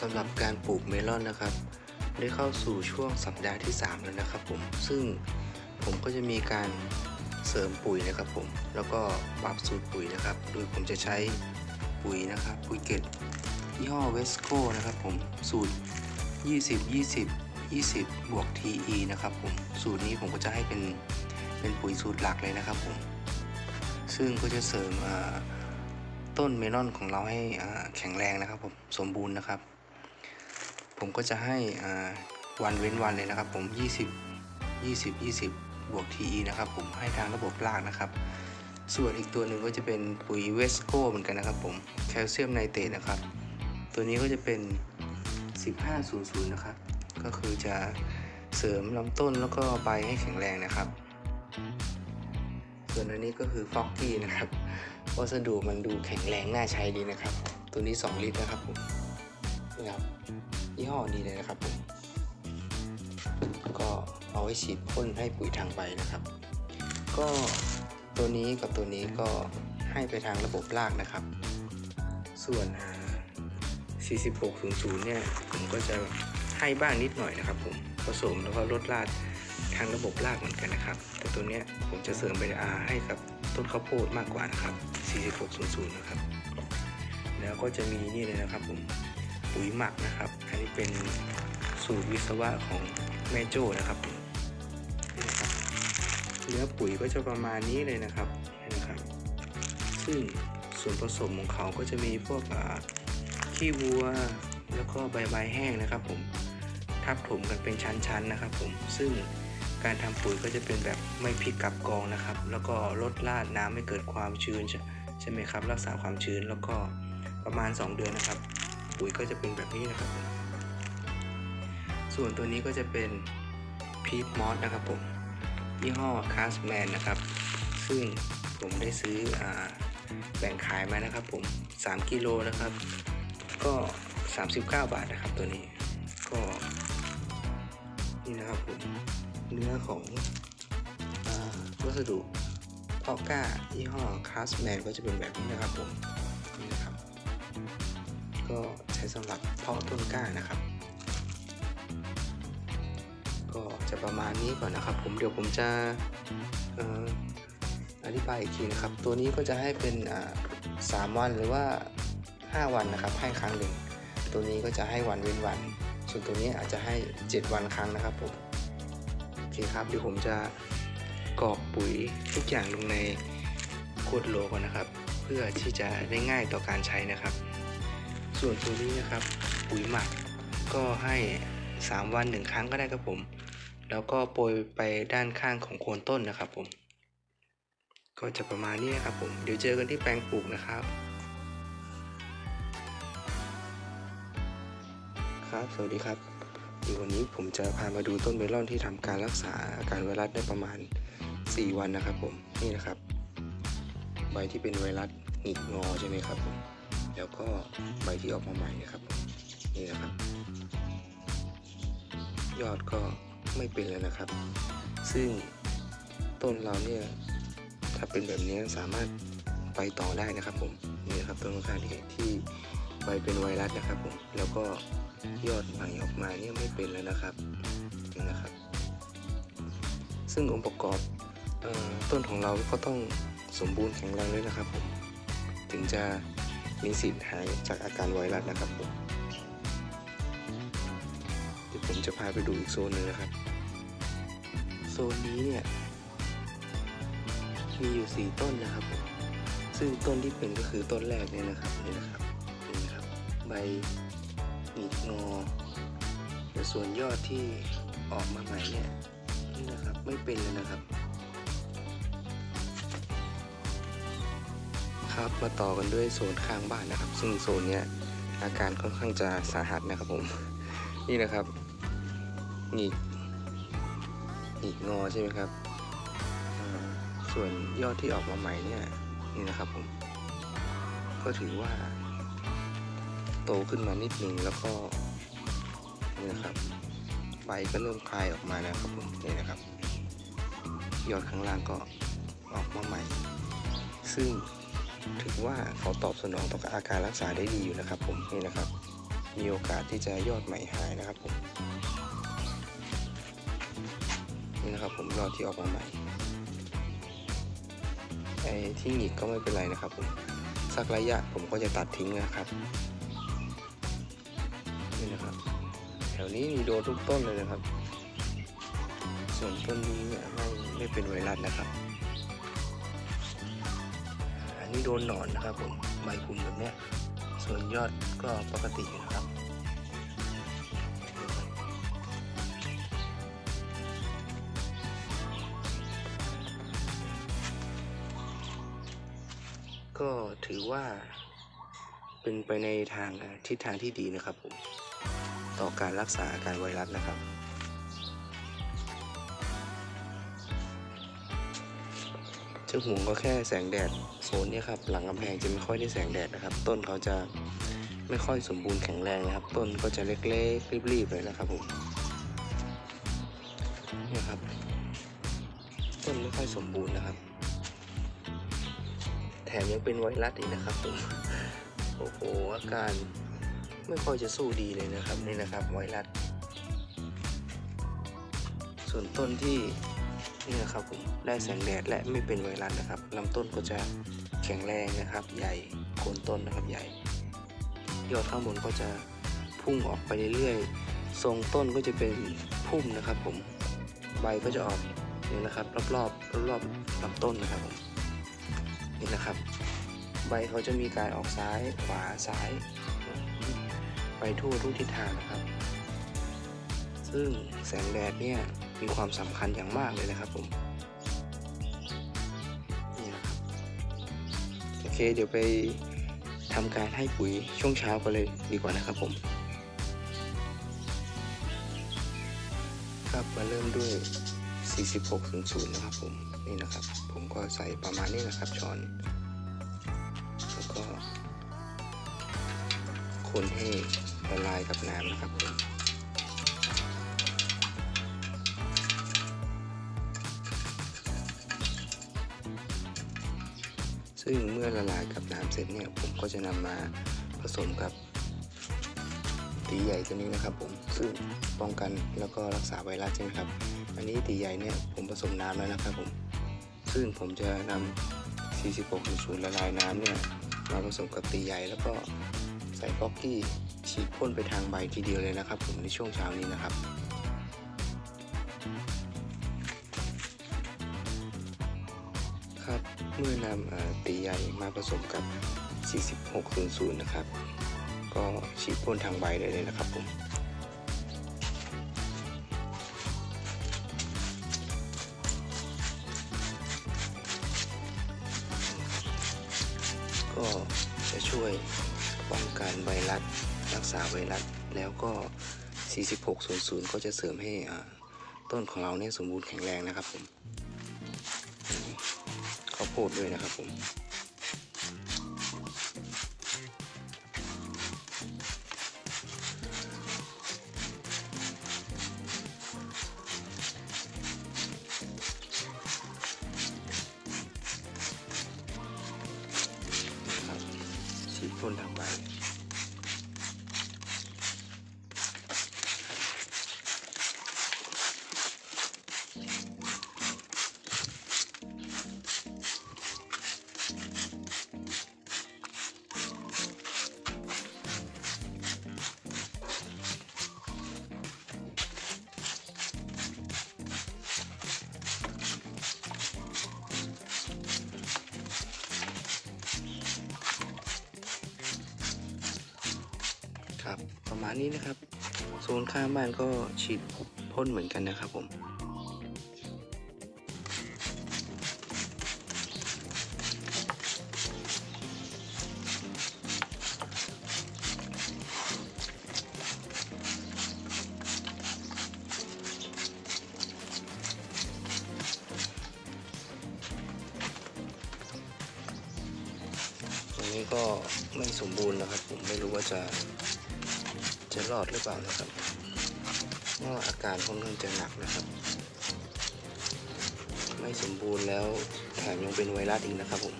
สำหรับการปลูกเมลอนนะครับ ได้เข้าสู่ช่วงสัปดาห์ที่ 3 แล้วนะครับผมซึ่งผมก็จะมีการเสริมปุ๋ยนะครับผมแล้วก็ปรับสูตรปุ๋ยนะครับโดยผมจะใช้ปุ๋ยนะครับปุ๋ยเกตยี่ห้อเวสโก้นะครับผมสูตร 20 20 20 บวก TE นะครับผม สูตรนี้ผมก็จะให้เป็น เป็นปุ๋ยสูตรหลักเลยนะครับผม ซึ่งก็จะเสริมต้นเมลอนของเราให้แข็งแรงนะครับผม สมบูรณ์นะครับ ผมก็จะให้วันเว้นวันเลยนะครับ ผม 20 20 20 บวก TE นะครับ ผมให้ทางระบบรากนะครับ ส่วนอีกตัวหนึ่งก็จะเป็นปุ๋ยเวสโก้เหมือนกันนะครับ ผมแคลเซียมไนเตรตนะครับ ตัวนี้ก็จะเป็น 1500 นะครับ ก็คือจะเสริมลำต้นแล้วก็ใบให้แข็งแรงนะครับ ส่วนอันนี้ก็คือฟอกกี้นะครับวัสดุมันดูแข็งแรงน่าใช้ดีนะครับ ตัวนี้ 2 ลิตรนะครับผมนี่ครับ ยี่ห้อนี้เลยนะครับผมก็เอาไว้ฉีดพ่นให้ปุ๋ยทางใบนะครับ ก็ตัวนี้กับตัวนี้ก็ให้ไปทางระบบรากนะครับ ส่วน 4600 เนี่ย ผมก็จะให้บ้างนิดหน่อยนะครับผมผสมแล้วก็ลดราดทางระบบรากเหมือนกันนะครับ แต่ตัวเนี้ยผมจะเสริมเป็นอาให้กับต้นข้าวโพดมากกว่านะครับ 4600 นะครับ แล้วก็จะมีนี่เลยนะครับผม ปุ๋ยหมักนะครับ อันนี้เป็นสูตรวิศวะของแม่โจ้นะครับนี่นะครับ เนื้อปุ๋ยก็จะประมาณนี้เลยนะครับนะครับ ซึ่งส่วนผสมของเขาก็จะมีพวกขี้วัวแล้วก็ใบใบแห้งนะครับ ผมทับถมกันเป็นชั้นๆนะครับ ผมซึ่งการทำปุ๋ยก็จะเป็นแบบไม่พลิกกลับกองนะครับ แล้วก็ลดราดน้ำไม่เกิดความชื้นใช่ใช่ไหมครับ รักษาความชื้นแล้วก็ประมาณ 2 เดือนนะครับ ปุ๋ยก็จะเป็นแบบนี้นะครับผมส่วนตัวนี้ก็จะเป็นพีทมอสนะครับผมยี่ห้อคาสแมนนะครับ ซึ่งผมได้ซื้ออแบ่งขายมานะครับผม 3 กิโลนะครับ ก็ 39 บาทนะครับตัวนี้ ก็นี่นะครับผมเนื้อของวัสดุพาะกล้ายี่ห้อคาสแมนก็จะเป็นแบบนี้นะครับผม ก็ใช้สำหรับเพาะต้นกล้านะครับ ก็จะประมาณนี้ก่อนนะครับ ผมเดี๋ยวผมจะอธิบายอีกทีนะครับ ตัวนี้ก็จะให้เป็นสามวันหรือว่า 5 วันนะครับ ให้ครั้งหนึ่ง ตัวนี้ก็จะให้วันเว้นวัน ส่วนตัวนี้อาจจะให้ 7 วันครั้งนะครับผมโอเคครับเดี๋ยวผมจะกรอกปุ๋ยทุกอย่างลงในขวดโหลก่อนนะครับ เพื่อที่จะได้ง่ายต่อการใช้นะครับ ส่วนตัวนี้นะครับปุ๋ยหมักก็ให้ 3 วัน1ครั้งก็ได้ครับผม แล้วก็โปรยไปด้านข้างของโคนต้นนะครับผม ก็จะประมาณนี้นะครับผม เดี๋ยวเจอกันที่แปลงปลูกนะครับ ครับ สวัสดีครับเดี๋ยววันนี้ผมจะพามาดูต้นเมลอนที่ทำการรักษาอาการไวรัสได้ประมาณ 4 วันนะครับผม นี่นะครับ ใบที่เป็นไวรัสหงิกงอใช่ไหมครับผม แล้วก็ใบที่ออกมาใหม่นะครับ นี่นะครับ ยอดก็ไม่เป็นแล้วนะครับ ซึ่งต้นเราเนี่ยถ้าเป็นแบบนี้สามารถไปต่อได้นะครับผมนี่นะครับต้นข้างที่ที่ใบเป็นไวรัสนะครับผมแล้วก็ยอดใหม่ออกมาเนี่ยไม่เป็นแล้วนะครับนี่นะครับ ซึ่งองค์ประกอบต้นของเราก็ต้องสมบูรณ์แข็งแรงด้วยนะครับผมถึงจะ มีสิทธิ์หายจากอาการไวรัสนะครับผมเดี๋ยวผมจะพาไปดูอีกโซนหนึงนะครับ โซนนี้เนี่ย มีอยู่ 4 ต้นนะครับผมซึ่งต้นที่เป็นก็คือต้นแรกเนี่ยนะครับนี่นะครับนี่นะครับ ใบหงิกงอแต่ส่วนยอดที่ออกมาใหม่เนี่ยนี่นะครับไม่เป็นเลยนะครับ ครับ มาต่อกันด้วยโซนข้างบ้านนะครับ ซึ่งโซนเนี้ยอาการค่อนข้างจะสาหัสนะครับผม นี่นะครับหงิกหงิกงอใช่ไหมครับ ส่วนยอดที่ออกมาใหม่เนี่ยนี่นะครับผม ก็ถือว่า โตขึ้นมานิดนึงแล้วก็นี่นะครับใบก็เริ่มคลายออกมาแล้วครับผมนี่นะครับ ยอดข้างล่างก็ออกมาใหม่ ซึ่ง ถือว่าเขาตอบสนองต่ออาการรักษาได้ดีอยู่นะครับ ผมนี่นะครับ มีโอกาสที่จะยอดใหม่หายนะครับผมนี่นะครับผมยอดที่ออกมาใหม่ไอ้ที่หงิกก็ไม่เป็นไรนะครับผมสักระยะผมก็จะตัดทิ้งนะครับนี่นะครับ แถวนี้มีโดนทุกต้นเลยนะครับ ส่วนต้นนี้เนี่ยไม่ไม่เป็นไวรัสนะครับ นนี้โดนหนอนนะครับผมใบกลุ่มแบบนี้ส่วนยอดก็ปกติอยู่นะครับก็ถือว่าเป็นไปในทางทิศทางที่ดีนะครับผมต่อการรักษาอาการไวรัสนะครับ จ้าห่วงก็แค่แสงแดดโซนเนี้ครับหลังกำแพงจะไม่ค่อยได้แสงแดดนะครับ ต้นเขาจะไม่ค่อยสมบูรณ์แข็งแรงนะครับ ต้นก็จะเล็กๆรีบๆเลยนะครับผมเนี่ยครับ ต้นไม่ค่อยสมบูรณ์นะครับ แถมยังเป็นไวรัสอีกนะครับผมโอ้โหอาการไม่ค่อยจะสู้ดีเลยนะครับนี่นะครับไวรัสส่วนต้นที่ นี่นะครับผมได้แสงแดดและไม่เป็นไวรัสนะครับลำต้นก็จะแข็งแรงนะครับ ใหญ่โคนต้นนะครับใหญ่ยอดข้างบนก็จะพุ่งออกไปเรื่อยๆทรงต้นก็จะเป็นพุ่มนะครับผมใบก็จะออกนี่นะครับรอบๆรอบๆลำต้นนะครับผมนี่นะครับ ใบเขาจะมีการออกซ้ายขวาซ้ายไปทั่วทุกทิศทางนะครับ ซึ่งแสงแดดเนี่ย มีความสำคัญอย่างมากเลยนะครับผมนี่นะครับโอเคเดี๋ยวไปทำการให้ปุ๋ยช่วงเช้ากันเลยดีกว่านะครับผมครับมาเริ่มด้วย 4600นะครับผมนี่นะครับ ผมก็ใส่ประมาณนี้นะครับช้อนแล้วก็คนให้ละลายกับน้ำนะครับผม ซึ่งเมื่อละลายกับน้ำเสร็จเนี่ยผมก็จะนำมาผสมกับตีใหญ่ตัวนี้นะครับ ผมซึ่งป้องกันแล้วก็รักษาไวรัสใช่ไหมครับ อันนี้ตีใหญ่เนี่ยผมผสมน้ำแล้วนะครับผม ซึ่งผมจะนำ46.0ละลายน้ำเนี่ยมาผสมกับตีใหญ่แล้วก็ใส่ก๊อกกี้ฉีดพ่นไปทางใบทีเดียวเลยนะครับ ผมในช่วงเช้านี้นะครับ เมื่อนำตีใหญ่มาผสมกับ 4600 นะครับ ก็ฉีดพ่นทางใบได้เลยนะครับผมก็จะช่วยป้องกันไวรัสรักษาไวรัสแล้วก็ 4600 ก็จะเสริมให้ต้นของเราเนี่ยสมบูรณ์แข็งแรงนะครับผม ข้าวโพดด้วยนะครับผม ครับ ประมาณนี้นะครับ โซนข้างบ้านก็ฉีดพ่นเหมือนกันนะครับผมตรงนี้ก็ไม่สมบูรณ์นะครับ ผมไม่รู้ว่าจะ จะรอดหรือเปล่านะครับเพราะว่าอาการค่อนข้างจะหนักนะครับ ไม่สมบูรณ์แล้วแถมยังเป็นไวรัสอีกนะครับผม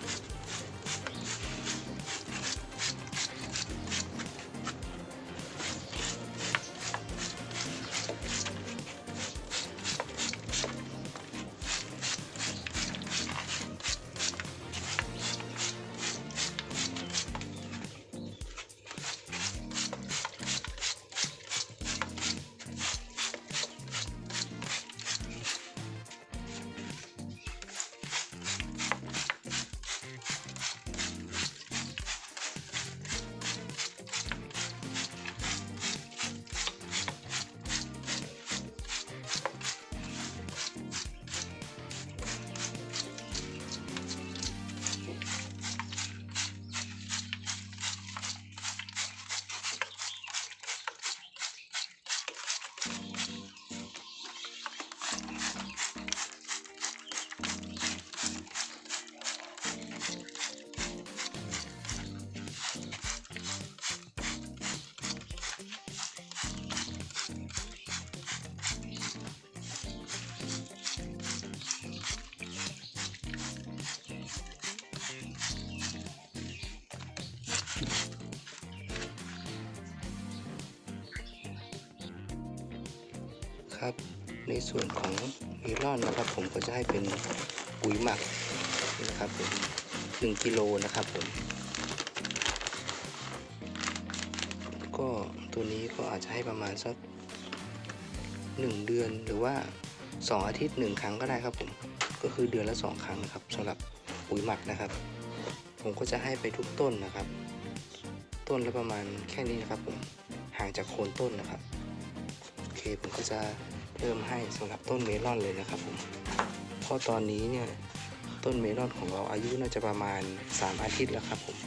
ครับ ในส่วนของเมลอนนะครับผมก็จะให้เป็นปุ๋ยหมักนะครับผมหนึ่งกิโลนะครับผมก็ตัวนี้ก็อาจจะให้ประมาณสักหนึ่งเดือนหรือว่าสองอาทิตย์หนึ่งครั้งก็ได้ครับผมก็คือเดือนละสองครั้งนะครับสำหรับปุ๋ยหมักนะครับ ผมก็จะให้ไปทุกต้นนะครับ ต้นละประมาณแค่นี้นะครับผมห่างจากโคนต้นนะครับโอเคผมก็จะ เริ่มให้สำหรับต้นเมลอนเลยนะครับผมเพราะตอนนี้เนี่ยต้นเมลอนของเราอายุน่าจะประมาณ 3 อาทิตย์แล้วครับผม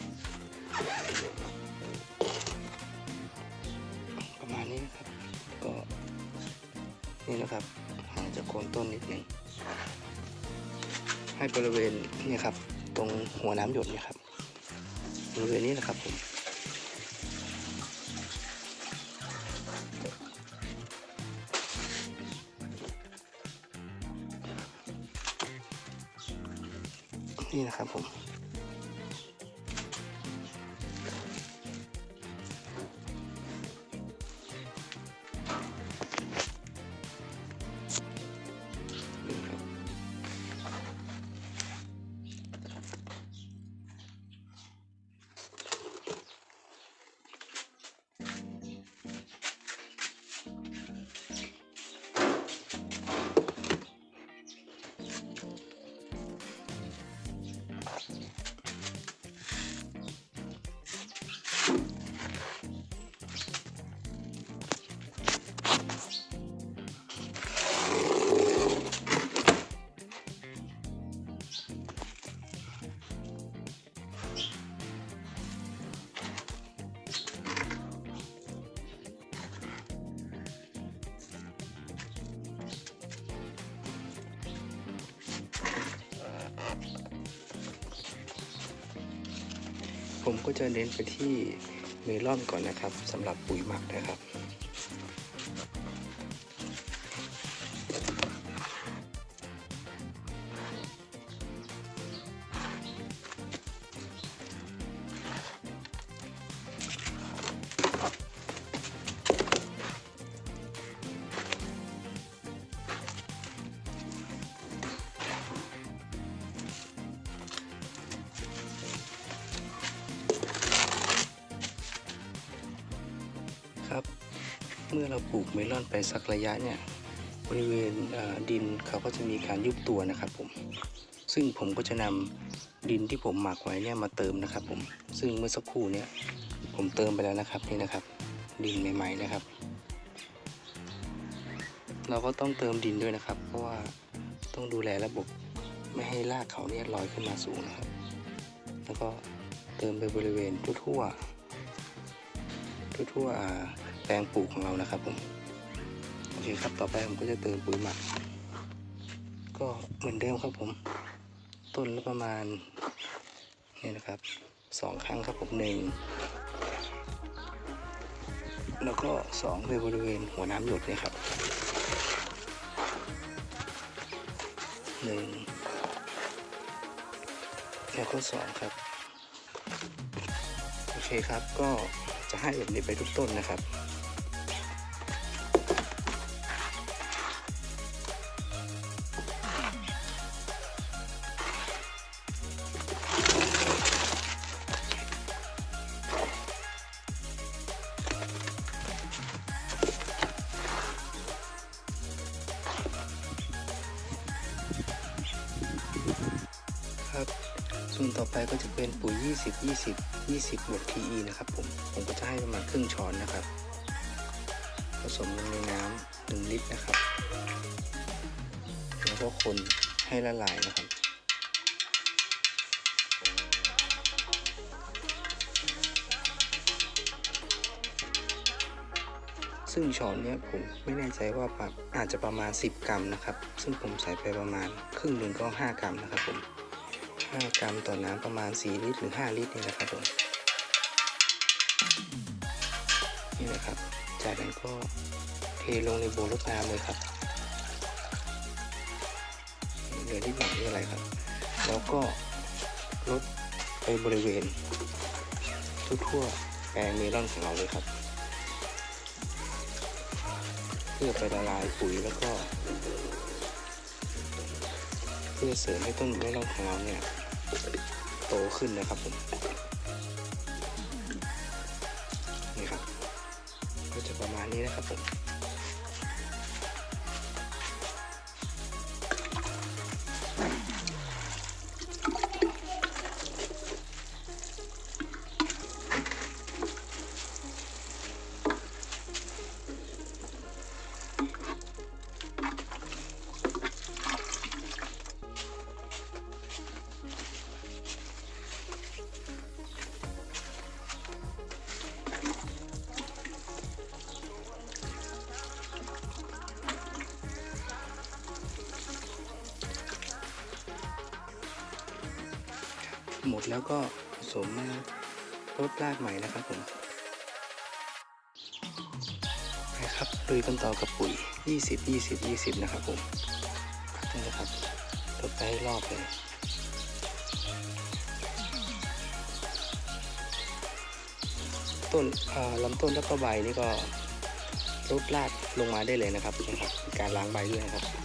ประมาณนี้นะครับก็นี่นะครับห่างจากโคนต้นนิดหนึ่งให้บริเวณนี่ครับตรงหัวน้ำหยดนี่ครับบริเวณนี้นะครับผม นี่นะครับผม ก็จะเน้นไปที่เมลอนก่อนนะครับสำหรับปุ๋ยหมักนะครับครับ ปลูกเมลอนไปสักระยะเนี่ยบริเวณดินเขาก็จะมีการยุบตัวนะครับผม ซึ่งผมก็จะนำดินที่ผมหมักไว้เนี่ยมาเติมนะครับผม ซึ่งเมื่อสักครู่เนี่ยผมเติมไปแล้วนะครับนี่นะครับ ดินใหม่ๆนะครับ เราก็ต้องเติมดินด้วยนะครับ เพราะว่าต้องดูแลระบบไม่ให้รากเขาเนี่ยลอยขึ้นมาสูงนะครับ แล้วก็เติมไปบริเวณทั่วๆทั่วๆอ่าแปลงปลูกของเรานะครับผมโอเคครับต่อไปผมก็จะเติมปุ๋ยหมัก ก็เหมือนเดิมครับผม ต้นละประมาณนี่นะครับสองครั้งครับผมหนึ่งแล้วก็สองไปบริเวณหัวน้ำหยดเนี่ยครับหนึ่งแล้วก็สองครับโอเคครับก็จะให้แบบนี้ไปทุกต้นนะครับ ไปก็จะเป็นปุ๋ย 20 20 20บวก TE นะครับผม ผมก็จะให้ประมาณครึ่งช้อนนะครับ ผสมลงในน้ำหนึ่งลิตรนะครับ แล้วก็คนให้ละลายนะครับซึ่งช้อนเนี้ยผมไม่แน่ใจว่าปรับอาจจะประมาณ 10 กรัมนะครับ ซึ่งผมใส่ไปประมาณครึ่งหนึ่งก็ 5 กรัมนะครับผม 5 กรัมต่อน้ำประมาณ 4 ลิตรหรือ 5 ลิตรนี่นะครับผมนี่นะครับ จากนั้นก็เทลงในโบรดน้ำเลยครับเหลือนิดหน่อยมีอะไรครับ แล้วก็ลดไปบริเวณ ทั่วๆแปลงเมลอนของเราเลยครับ เพื่อไปละลายปุ๋ยแล้วก็ เพื่อเสริมให้ต้นเมลอนของเราเนี่ย โตขึ้นนะครับผมนี่ครับก็จะประมาณนี้นะครับผม ก็ผสมมาลดรากใหม่นะครับผมนะครับลุยกันต่อกับปุ๋ย 20 20 20 นะครับผมนี่นะครับลดไปให้รอบเลยต้นลำต้นแล้วก็ใบนี่ก็ลดรากลงมาได้เลยนะครับนะครับ การล้างใบด้วยนะครับ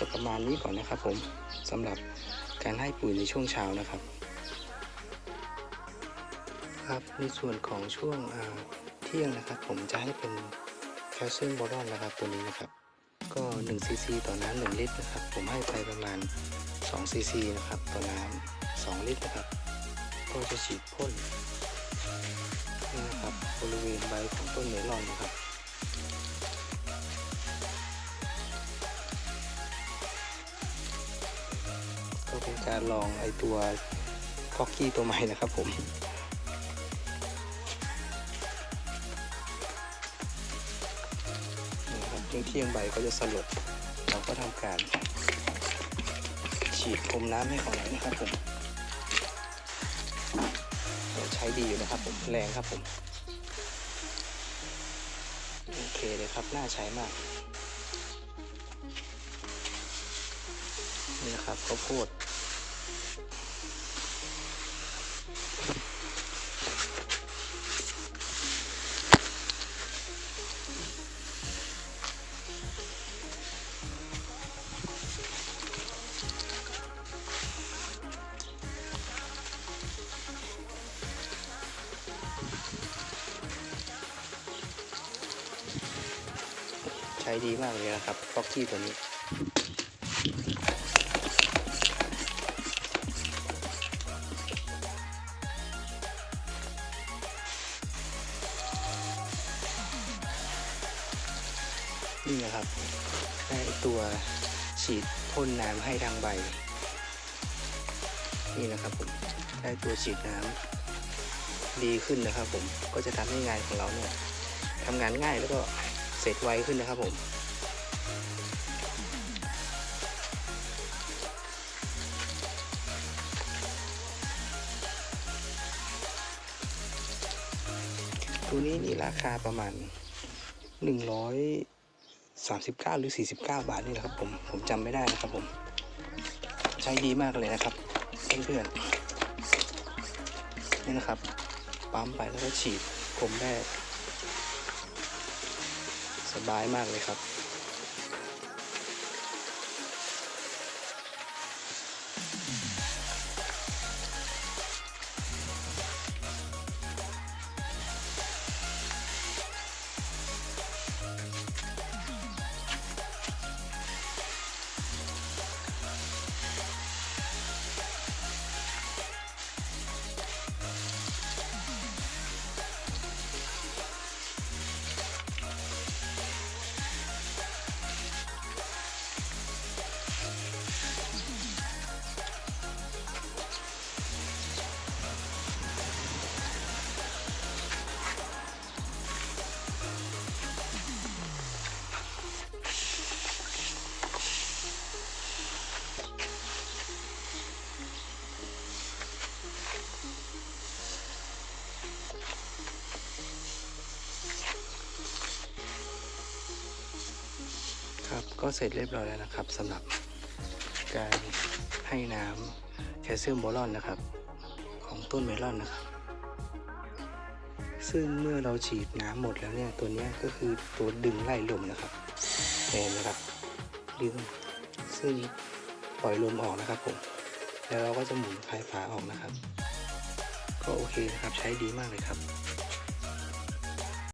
จะประมาณนี้ก่อนนะครับ ผมสำหรับการให้ปุ๋ยในช่วงเช้านะครับ ครับในส่วนของช่วงเที่ยงนะครับ ผมจะให้เป็นแคลเซียมบอรอนนะครับตัวนี้นะครับ ก็1ซีซีต่อน้ำ1ลิตรนะครับ ผมให้ไปประมาณ2ซีซีนะครับต่อน้ำ2ลิตรนะครับ ก็จะฉีดพ่นนี่นะครับบริเวณใบของต้นเมลอนนะครับ การลองไอตัวฟอกกี้ตัวใหม่นะครับผมนะครับเที่ยงเที่ยงใบก็จะสลดเราก็ทำการ ฉีดพรมน้ำให้เขาหน่อยนะครับผมใช้ดีอยู่นะครับผมแรงครับผมโอเคเลยครับน่าใช้มากนี่นะครับข้าวโพด ดีมากเลยนะครับฟอกกี้ตัวนี้ นี่นะครับ ได้ตัวฉีดพ่นน้ำให้ทางใบ นี่นะครับผม ได้ตัวฉีดน้ำดีขึ้นนะครับผม ก็จะทำให้งานของเราเนี่ยทำงานง่ายแล้วก็ เสร็จไวขึ้นนะครับผมตัวนี้นี่ราคาประมาณ 139 หรือ 49 บาทนี่แหละครับผมผมจำไม่ได้นะครับผม ใช้ดีมากเลยนะครับเพื่อนๆนี่นะครับ ปั๊มไปแล้วก็ฉีดผมได้ บายมากเลยครับ ก็เสร็จเรียบร้อยแล้วนะครับสำหรับการให้น้ำแคลเซียมโบรอนนะครับ ของต้นเมลอนนะครับ ซึ่งเมื่อเราฉีดน้ำหมดแล้วเนี่ยตัวนี้ก็คือตัวดึงไล่ลมนะครับเห็นไหมครับดึงซึ่งปล่อยลมออกนะครับผมแล้วเราก็จะหมุนคลายฝาออกนะครับ ก็โอเคนะครับใช้ดีมากเลยครับ